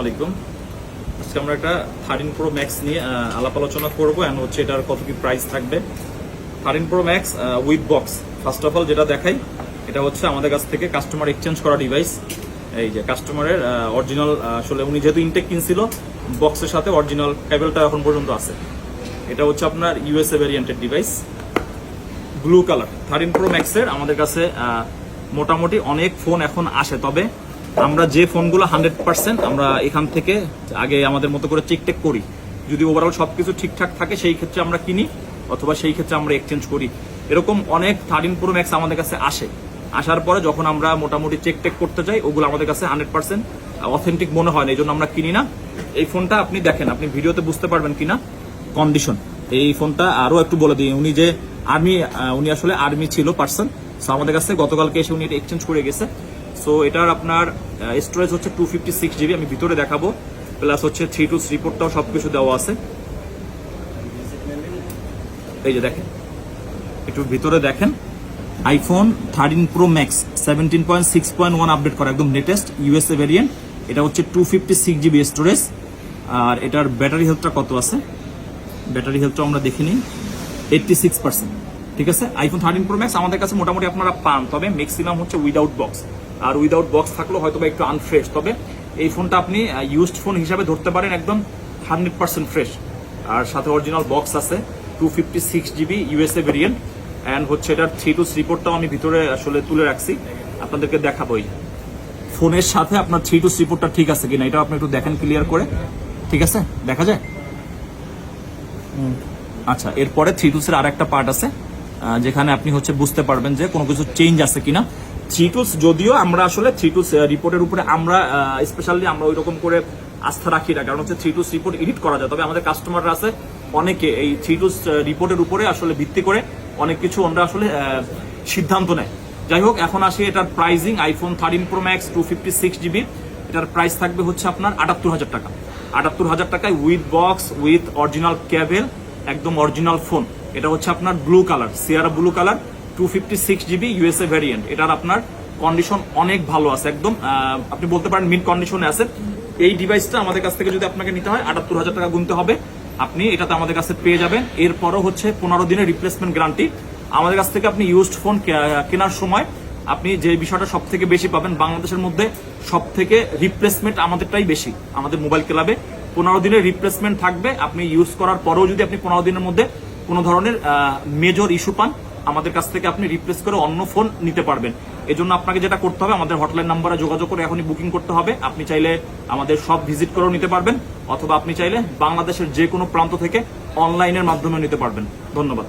আলাইকুম। আজকে আমরা একটা থার্টিন প্রো ম্যাক্স নিয়ে আলাপ আলোচনা করব অ্যান্ড হচ্ছে এটার কত কি প্রাইস থাকবে। Thirteen pro max with box first of all যেটা দেখাই, এটা হচ্ছে আমাদের কাছ থেকে কাস্টমার এক্সচেঞ্জ করা ডিভাইস এই যে কাস্টমারের অরিজিনাল আসলে উনি যেহেতু ইনটেক কিনছিল বক্সের সাথে অরিজিনাল কেবলটা এখন পর্যন্ত আছে। এটা হচ্ছে আপনার USA ভ্যারিয়েন্টের device blue colour thirteen pro ম্যাক্সের আমাদের কাছে মোটামুটি অনেক ফোন এখন আসে। তবে আমরা যে ফোনগুলো হান্ড্রেড পার্সেন্ট আমরা এখান থেকে আগে আমাদের মতো করে চেক টেক করি। যদি ওভারঅল সবকিছু ঠিকঠাক থাকে, সেই ক্ষেত্রে আমরা কিনি, অথবা সেই ক্ষেত্রে আমরা এক্সচেঞ্জ করি। এরকম অনেক থার্টিন প্রো ম্যাক্স আমাদের কাছে আসে। আসার পরে যখন আমরা মোটামুটি চেক টেক করতে যাই, ওগুলো আমাদের কাছে হান্ড্রেড পার্সেন্ট অথেন্টিক মনে হয় না, এই জন্য আমরা কিনি না। এই ফোনটা আপনি দেখেন, আপনি ভিডিওতে বুঝতে পারবেন কিনা। কন্ডিশন এই ফোনটা আরও একটু বলে দিই, উনি যে আর্মি উনি আসলে আর্মি ছিল পার্সন সো আমাদের কাছে গতকালকে এসে উনি এটা এক্সচেঞ্জ করে গেছে। সো এটার আপনার স্টোরেজ হচ্ছে টু ফিফটি সিক্স জিবি আমি ভিতরে দেখাবো। প্লাস হচ্ছে থ্রি টু রিপোর্টটাও সবকিছু দেওয়া আছে। এই যে দেখেন, একটু ভিতরে দেখেন। IPhone thirteen pro max seventeen point six point one update করা, একদম লেটেস্ট ইউএসএ ভেরিয়েন্ট এটা হচ্ছে two fifty six GB storage আর এটার ব্যাটারি হেলথটা কত আছে? ব্যাটারি হেলথটা আমরা দেখে নিই। এইটটি সিক্স পার্সেন্ট ঠিক আছে? আইফোন থার্টিন প্রো ম্যাক্স আমাদের কাছে মোটামুটি আপনারা পান, তবে ম্যাক্সিমাম হচ্ছে উইদাউট বক্স আর উইদাউট বক্স থাকলেও হয়তো বা একটু আনফ্রেশ তবে এই ফোনটা আপনি ইউজড ফোন হিসাবে ধরতে পারেন একদম হান্ড্রেড পার্সেন্ট ফ্রেশ আর সাথে অরিজিনাল বক্স আছে two fifty six GB USA variant and হচ্ছে এটার থ্রি টু রিপোর্টটাও আমি ভিতরে আসলে তুলে রাখছি। আপনাদেরকে দেখাবোই ফোনের সাথে আপনার থ্রি টু রিপোর্টটা ঠিক আছে কিনা এটা আপনি একটু দেখেন ক্লিয়ার করে। ঠিক আছে? দেখা যায়? আচ্ছা এরপরে থ্রি টুসের আর একটা পার্ট আছে যেখানে আপনি হচ্ছে বুঝতে পারবেন যে কোনো কিছু চেঞ্জ আছে কিনা। থ্রি টুস যদিও আমরা আসলে থ্রি টুস রিপোর্টের উপরে আমরা স্পেশালি আমরা ওই রকম করে আস্থা রাখি না। কারণ হচ্ছে থ্রি টুস রিপোর্ট এডিট করা যায়। তবে আমাদের কাস্টমাররা আছে অনেকে এই থ্রি টুস রিপোর্টের উপরে আসলে ভিত্তি করে অনেক কিছু আমরা আসলে সিদ্ধান্ত নেয়। যাই হোক, এখন আসি এটার pricing iPhone thirteen pro max two fifty six GB এটার প্রাইস থাকবে হচ্ছে আপনার আটাত্তর হাজার টাকা। আটাত্তর হাজার টাকায় with box with original cable একদম অরিজিনাল ফোন এটা হচ্ছে আপনার blue colour Sierra blue colour two fifty six GB USA variant এটার আপনার কন্ডিশন অনেক ভালো আছে, একদম আপনি বলতে পারেন মিড কন্ডিশনে আছে। এই ডিভাইসটা আমাদের কাছ থেকে যদি আপনাকে নিতে হয়, আটাত্তর হাজার টাকা গুনতে হবে। আপনি এটাতে আমাদের কাছে পেয়ে যাবেন। এরপরও হচ্ছে পনেরো দিনের রিপ্লেসমেন্ট গ্যারান্টি আমাদের কাছ থেকে আপনি ইউজড ফোন কেনার সময় আপনি যে বিষয়টা সব থেকে বেশি পাবেন, বাংলাদেশের মধ্যে সব থেকে রিপ্লেসমেন্ট আমাদেরটাই বেশি, আমাদের মোবাইল ক্লাবে। পনেরো দিনের রিপ্লেসমেন্ট থাকবে। আপনি ইউজ করার পরেও যদি আপনি পনেরো দিনের মধ্যে কোনো ধরনের মেজর ইস্যু পান আমাদের কাছ থেকে আপনি রিপ্লেস করে অন্য ফোন নিতে পারবেন। এজন্য আপনাকে যেটা করতে হবে, আমাদের হটলাইন নাম্বারে যোগাযোগ করে এখনই বুকিং করতে হবে। আপনি চাইলে আমাদের সব ভিজিট করেও নিতে পারবেন, অথবা আপনি চাইলে বাংলাদেশের যে কোনো প্রান্ত থেকে অনলাইনের মাধ্যমে নিতে পারবেন। ধন্যবাদ।